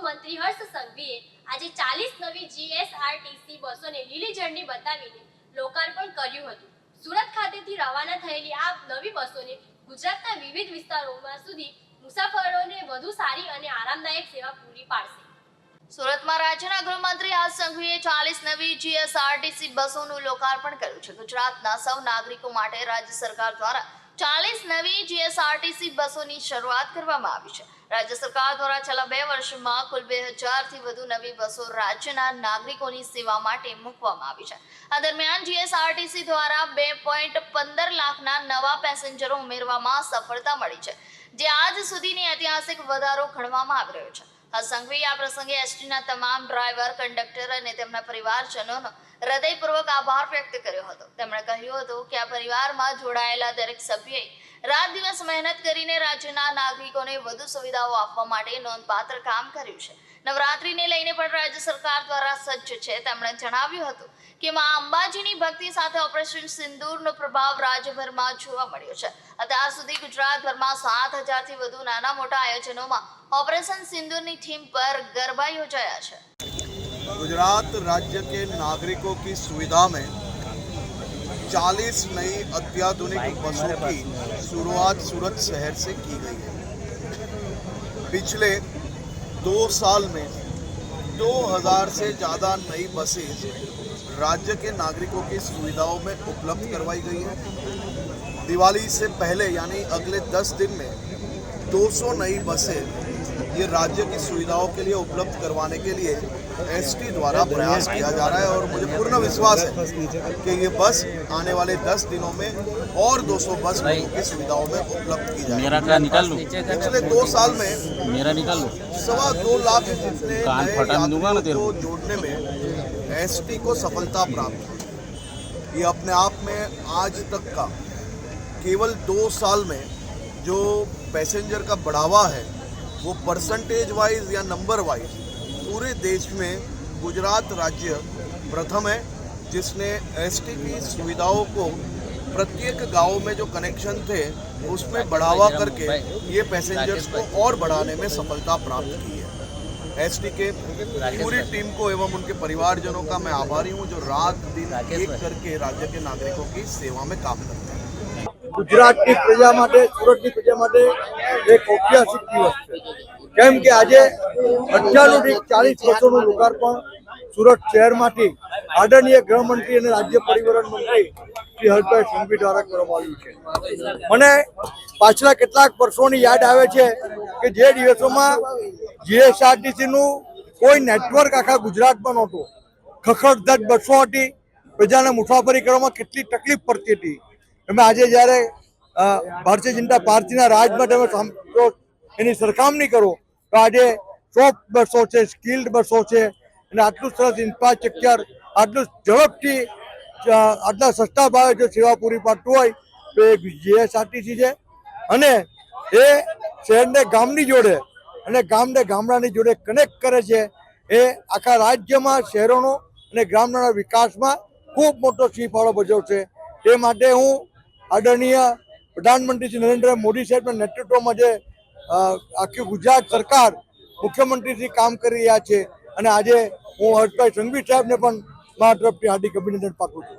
ગૃહમંત્રી હર્ષ સંઘવીએ આજે ચાલીસ નવી જીએસઆરટીસી બસોને લીલી ઝંડી બતાવીને લોકાર્પણ કર્યું હતું. સુરત ખાતેથી રવાના થયેલી આ નવી બસોને ગુજરાતના વિવિધ વિસ્તારોમાં સુધી મુસાફરોને વધુ સારી અને આરામદાયક સેવા પૂરી પાડશે. સુરતમાં રાજ્યના ગૃહમંત્રી હર્ષ સંઘવીએ ચાલીસ નવી જીએસઆરટીસી બસોનું લોકાર્પણ કર્યું છે. ગુજરાતના સૌ નાગરિકો માટે રાજ્ય સરકાર દ્વારા ચાલીસ નવી જીએસઆરટીસી બસોની શરૂઆત કરવામાં આવી છે. રાજ્ય સરકાર દ્વારા છેલ્લા બે વર્ષમાં કુલ બે હજારથી વધુ નવી બસો રાજ્યના નાગરિકોની સેવા માટે મૂકવામાં આવી છે. આ દરમિયાન જીએસઆરટીસી દ્વારા બે પોઈન્ટ પંદર લાખના નવા પેસેન્જરો ઉમેરવામાં સફળતા મળી છે. જે આજ સુધીની ઐતિહાસિક વધારો ગણવામાં આવી રહ્યો છે. આ સંઘવીએ આ પ્રસંગે એસટીના તમામ ડ્રાઈવર, કંડક્ટર અને તેમના પરિવારજનોનો હૃદયપૂર્વક આભાર વ્યક્ત કર્યો હતો. તેમણે કહ્યું હતું કે આ પરિવારમાં જોડાયેલા દરેક સભ્યએ રાત દિવસ મહેનત કરીને રાજ્યના નાગરિકોને વધુ સુવિધાઓ આપવા માટે નોંધપાત્ર કામ કર્યું છે. નવરાત્રીને લઈને પણ રાજ્ય સરકાર દ્વારા સજ્જ છે તેમણે જણાવ્યું હતું કે મા અંબાજીની ભક્તિ સાથે ઓપરેશન સિંદૂરનો પ્રભાવ રાજ્યભરમાં જોવા મળ્યો છે અત્યાર સુધી ગુજરાતભરમાં સાત હજારથી વધુ નાના મોટા આયોજનોમાં ઓપરેશન સિંદૂરની થીમ પર ગરબા યોજાયા છે गुजरात राज्य के नागरिकों की सुविधा में 40 नई अत्याधुनिक बसों की शुरुआत सूरत शहर से की गई है पिछले दो साल में 2000 से ज़्यादा नई बसें राज्य के नागरिकों की सुविधाओं में उपलब्ध करवाई गई है। दिवाली से पहले, यानी अगले 10 दिन में 200 नई बसें ये राज्य की सुविधाओं के लिए उपलब्ध करवाने के लिए एसटी द्वारा प्रयास किया जा रहा है और मुझे पूर्ण विश्वास है कि ये बस आने वाले 10 दिनों में और 200 बस की सुविधाओं में उपलब्ध की जाएगी। मेरा का निकाल लूँ। पिछले दो साल में मेरा निकाल लूँ। सवा दो लाख जितने को जोड़ने में एसटी को सफलता प्राप्त हुई। ये अपने आप में आज तक का केवल दो साल में जो पैसेंजर का बढ़ावा है वो परसेंटेज वाइज या नंबर वाइज पूरे देश में गुजरात राज्य प्रथम है जिसने एसटी की सुविधाओं को प्रत्येक गांव में जो कनेक्शन थे उसमें बढ़ावा करके ये पैसेंजर्स को और बढ़ाने में सफलता प्राप्त की है एसटी के पूरी टीम को एवं उनके परिवारजनों का मैं आभारी हूँ जो रात दिन एक करके राज्य के नागरिकों की सेवा में काम करते हैं ગુજરાતની પ્રજા માટે સુરતની પ્રજા માટે એક ઐતિહાસિક દિવસ છે કેમ કે આજે અઠ્યાવીસ ચાલીસ વર્ષોનું લોકાર્પણ સુરત શહેરમાંથી આદરણીય ગૃહમંત્રી અને રાજ્ય પરિવહન મંત્રી શ્રી હર્ષભાઈ સંઘવી દ્વારા કરવામાં આવ્યું છે. મને પાછલા કેટલાક વર્ષોની યાદ આવે છે કે જે દિવસોમાં જીએસઆરટીસીનું કોઈ નેટવર્ક આખા ગુજરાતમાં નહોતું. ખખડધજ બસો હતી. પ્રજાને મુસાફરી કરવામાં કેટલી તકલીફ પડતી હતી. તમે આજે જ્યારે ભારતીય જનતા પાર્ટીના રાજમાં તમે એની સરખામણી કરો તો આજે સોફ્ટ બસો છે, સ્કિલ્ડ બસો છે, અને આટલું સરસ ઇન્ફ્રાસ્ટ્રક્ચર, આટલું ઝડપથી આટલા સસ્તા ભાવે જો સેવા પૂરી પાડતું હોય, તો એ જીએસઆરટીસી છે. અને એ શહેરને ગામની જોડે અને ગામને ગામડાની જોડે કનેક્ટ કરે છે. એ આખા રાજ્યમાં, શહેરોનો અને ગ્રામના વિકાસમાં ખૂબ મોટો સિંહ ફાળો ભજવશે તે માટે હું આદરણીય પ્રધાનમંત્રી શ્રી નરેન્દ્ર મોદી સાહેબના નેતૃત્વમાં જે આખી ગુજરાત સરકાર મુખ્યમંત્રીથી કામ કરી રહ્યા છે અને આજે હું હર્ષભાઈ સંઘવી સાહેબને પણ મારા તરફથી હાર્દિક અભિનંદન પાઠવું છું.